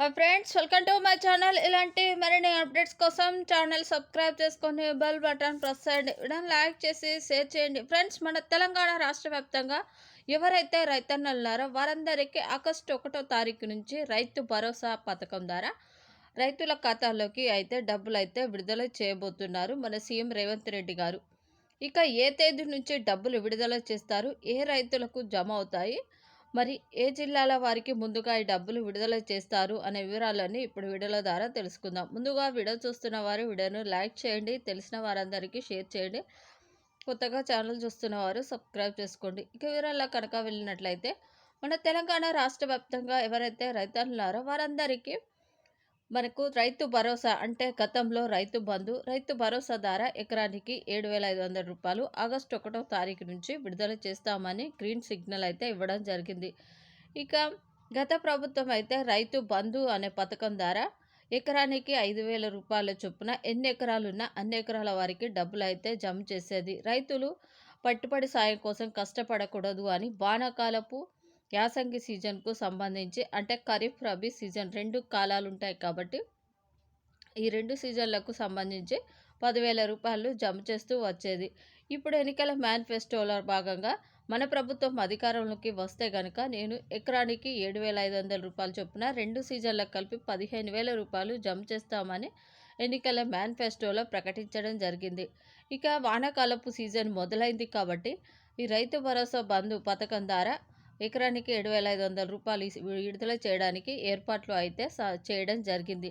Hi friends welcome to my channel ఇలాంటి మరిన్ని updates కోసం ఛానల్ సబ్స్క్రైబ్ చేసుకొని బెల్ బటన్ ప్రెస్ చేయండి. వీడియోని లైక్ చేసి షేర్ చేయండి. ఫ్రెండ్స్ మన తెలంగాణ రాష్ట్ర వ్యాప్తంగా ఎవరైతే రైతన్నలు ఉన్నారో వారందరికీ ఆగస్టు ఒకటో తారీఖు నుంచి రైతు భరోసా పథకం ద్వారా రైతుల ఖాతాలోకి అయితే డబ్బులు అయితే విడుదల చేయబోతున్నారు మన సీఎం రేవంత్ రెడ్డి గారు. ఇక ఏ తేదీ నుంచి డబ్బులు విడుదల చేస్తారు? ఏ రైతులకు జమ అవుతాయి? మరి ఏ జిల్లాల వారికి ముందుగా ఈ డబ్బులు విడుదల చేస్తారు అనే వివరాలన్నీ ఇప్పుడు వీడియోల ద్వారా తెలుసుకుందాం. ముందుగా వీడియో చూస్తున్న వారు వీడియోను లైక్ చేయండి తెలిసిన వారందరికీ షేర్ చేయండి. కొత్తగా ఛానల్ చూస్తున్న వారు సబ్స్క్రైబ్ చేసుకోండి. ఇక వివరాల్లో కనుక వెళ్ళినట్లయితే మన తెలంగాణ రాష్ట్ర వ్యాప్తంగా ఎవరైతే రైతన్నారో వారందరికీ మనకు రైతు భరోసా అంటే గతంలో రైతు బంధు రైతు భరోసా ద్వారా ఎకరానికి ఏడు వేల ఐదు వందల రూపాయలు. ఆగస్టు ఒకటో తారీఖు నుంచి విడుదల చేస్తామని గ్రీన్ సిగ్నల్ అయితే ఇవ్వడం జరిగింది. ఇక గత ప్రభుత్వం అయితే రైతు బంధు అనే పథకం ద్వారా ఎకరానికి ఐదు వేల రూపాయల చొప్పున ఎన్ని ఎకరాలున్నా అన్ని ఎకరాల వారికి డబ్బులు అయితే జమ చేసేది. రైతులు పట్టుబడి సాయం కోసం కష్టపడకూడదు అని వానాకాలపు యాసంగి సీజన్కు సంబంధించి అంటే ఖరీఫ్ రబీ సీజన్ రెండు కాలాలు ఉంటాయి కాబట్టి ఈ రెండు సీజన్లకు సంబంధించి పదివేల రూపాయలు జమ చేస్తూ వచ్చేది. ఇప్పుడు ఎన్నికల మేనిఫెస్టోలో భాగంగా మన ప్రభుత్వం అధికారంలోకి వస్తే గనుక నేను ఎకరానికి ఏడు వేల ఐదు వందల రూపాయలు చొప్పున రెండు సీజన్లకు కలిపి పదిహేను వేల రూపాయలు జమ చేస్తామని ఎన్నికల మేనిఫెస్టోలో ప్రకటించడం జరిగింది. ఇక వానాకాలపు సీజన్ మొదలైంది కాబట్టి ఈ రైతు భరోసా బంధు పథకం ద్వారా ఎకరానికి ఏడు వేల ఐదు వందల రూపాయలు విడుదల చేయడానికి ఏర్పాట్లు అయితే చేయడం జరిగింది.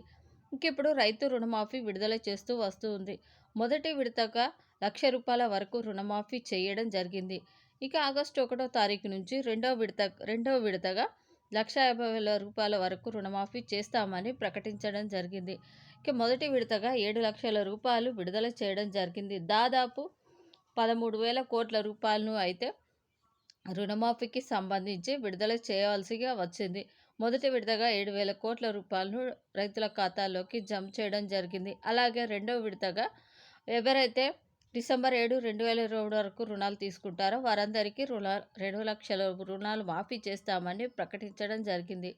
ఇంకిప్పుడు రైతు రుణమాఫీ విడుదల చేస్తూ వస్తూ ఉంది. మొదటి విడతగా లక్ష రూపాయల వరకు రుణమాఫీ చేయడం జరిగింది. ఇక ఆగస్టు ఒకటో తారీఖు నుంచి రెండవ విడత రెండవ విడతగా లక్ష యాభై వేల రూపాయల వరకు రుణమాఫీ చేస్తామని ప్రకటించడం జరిగింది. ఇక మొదటి విడతగా ఏడు లక్షల రూపాయలు విడుదల చేయడం జరిగింది. దాదాపు పదమూడు వేల కోట్ల రూపాయలను అయితే రుణమాఫీకి సంబంధించి విడుదల చేయవలసిగా వచ్చింది. మొదటి విడతగా ఏడు వేల కోట్ల రూపాయలను రైతుల ఖాతాల్లోకి జమ చేయడం జరిగింది. అలాగే రెండవ విడతగా ఎవరైతే డిసెంబర్ ఏడు రెండు వేల ఇరవై వరకు రుణాలు తీసుకుంటారో వారందరికీ రుణ రెండు లక్షల రుణాలు మాఫీ చేస్తామని ప్రకటించడం జరిగింది.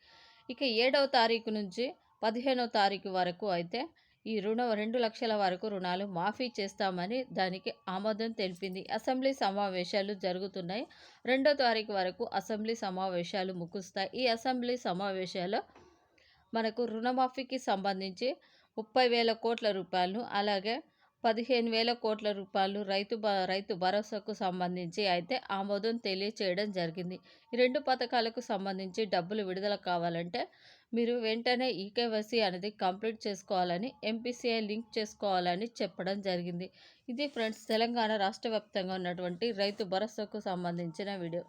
ఇక ఏడవ తారీఖు నుంచి పదిహేనవ తారీఖు వరకు అయితే ఈ రుణ రెండు లక్షల వరకు రుణాలు మాఫీ చేస్తామని దానికి ఆమోదం తెలిపింది. అసెంబ్లీ సమావేశాలు జరుగుతున్నాయి. రెండో తారీఖు వరకు అసెంబ్లీ సమావేశాలు ముగుస్తాయి. ఈ అసెంబ్లీ సమావేశాల్లో మనకు రుణమాఫీకి సంబంధించి ముప్పై వేల కోట్ల రూపాయలను అలాగే పదిహేను వేల కోట్ల రూపాయలు రైతు రైతు భరోసాకు సంబంధించి అయితే ఆమోదం తెలియచేయడం జరిగింది. ఈ రెండు పథకాలకు సంబంధించి డబ్బులు విడుదల కావాలంటే మీరు వెంటనే ఈకేవైసీ అనేది కంప్లీట్ చేసుకోవాలని ఎంపీసీఐ లింక్ చేసుకోవాలని చెప్పడం జరిగింది. ఇది ఫ్రెండ్స్ తెలంగాణ రాష్ట్ర వ్యాప్తంగా ఉన్నటువంటి రైతు భరోసాకు సంబంధించిన వీడియో.